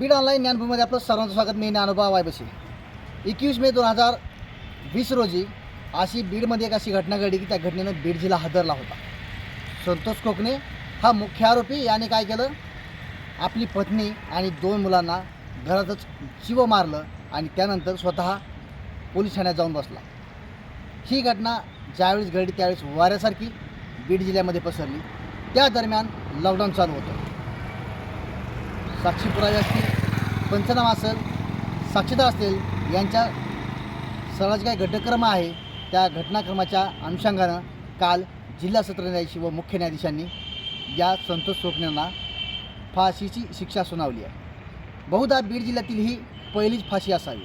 Beed online ज्ञानभूमीमध्ये आपलं सर्वांचं स्वागत. मी ज्ञानोबा वायबशी. एकवीस मे दोन हजार वीस रोजी अशी बीडमध्ये एक अशी घटना घडली की त्या घटनेनं बीड जिल्हा हादरला होता. संतोष कोकणे हा मुख्य आरोपी. याने काय केलं? आपली पत्नी आणि दोन मुलांना घरातच जीव मारलं आणि त्यानंतर स्वतः पोलीस ठाण्यात जाऊन बसला. ही घटना ज्यावेळेस घडली त्यावेळेस वाऱ्यासारखी बीड जिल्ह्यामध्ये पसरली. त्या दरम्यान लॉकडाऊन चालू होतं. साक्षी पुरावे असतील पंचनामा असेल साक्षीदार असतील यांच्या सर्वांचे काही घटक्रम आहे त्या घटनाक्रमाच्या अनुषंगानं काल जिल्हा सत्र न्यायाधीश व मुख्य न्यायाधीशांनी या संतोष स्वप्नांना फाशीची शिक्षा सुनावली आहे. बहुधा बीड जिल्ह्यातील ही पहिलीच फाशी असावी.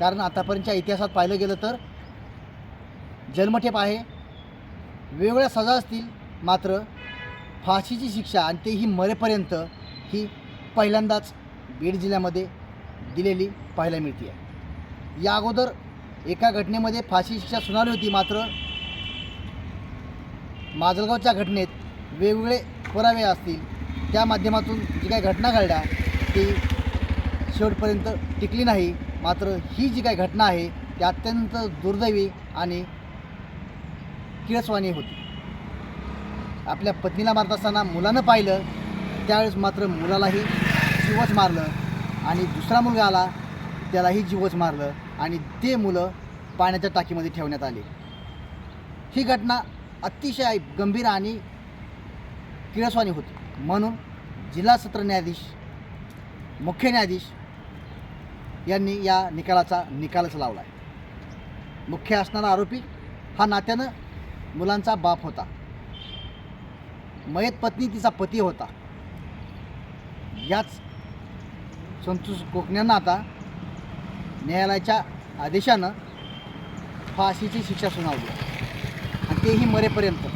कारण आतापर्यंतच्या इतिहासात पाहिलं गेलं तर जन्मठेप आहे वेगवेगळ्या सजा असतील मात्र फाशीची शिक्षा आणि तेही मरेपर्यंत ही पहिल्यांदाच बीड जिल्ह्यामध्ये दिलेली पाहायला मिळते आहे या अगोदर एका घटनेमध्ये फाशी शिक्षा सुनावली होती मात्र माजलगावच्या घटनेत वेगवेगळे पुरावे असतील. त्या माध्यमातून जी काही घटना घडल्या ती शेवटपर्यंत टिकली नाही. मात्र ही जी काही घटना आहे ती अत्यंत दुर्दैवी आणि किळसवाणी होती. आपल्या पत्नीला मारत असताना मुलानं पाहिलं त्यावेळेस मात्र मुलालाही जीवच मारलं आणि दुसरा मुलगा आला त्यालाही जीवच मारलं आणि ते मुलं पाण्याच्या टाकीमध्ये ठेवण्यात आली. ही घटना अतिशय गंभीर आणि किळसवाणी होती. म्हणून जिल्हा सत्र न्यायाधीश मुख्य न्यायाधीश यांनी या निकालाचा निकालच लावला आहे मुख्य असणारा आरोपी हा नात्यानं मुलांचा बाप होता. मयत पत्नी तिचा पती होता. याच संतोष कोकण्यांना आता न्यायालयाच्या आदेशानं फाशीची शिक्षा सुनावली आणि तेही मरेपर्यंत.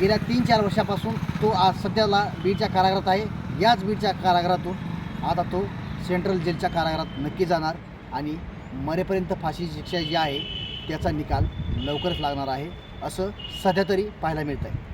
गेल्या तीन चार वर्षापासून तो आज सध्याला बीडच्या कारागृहात आहे. याच बीडच्या कारागृहातून आता तो सेंट्रल जेलच्या कारागृहात नक्की जाणार आणि मरेपर्यंत फाशीची शिक्षा जी आहे त्याचा निकाल लवकरच लागणार आहे असं सध्या तरी पाहायला मिळतं आहे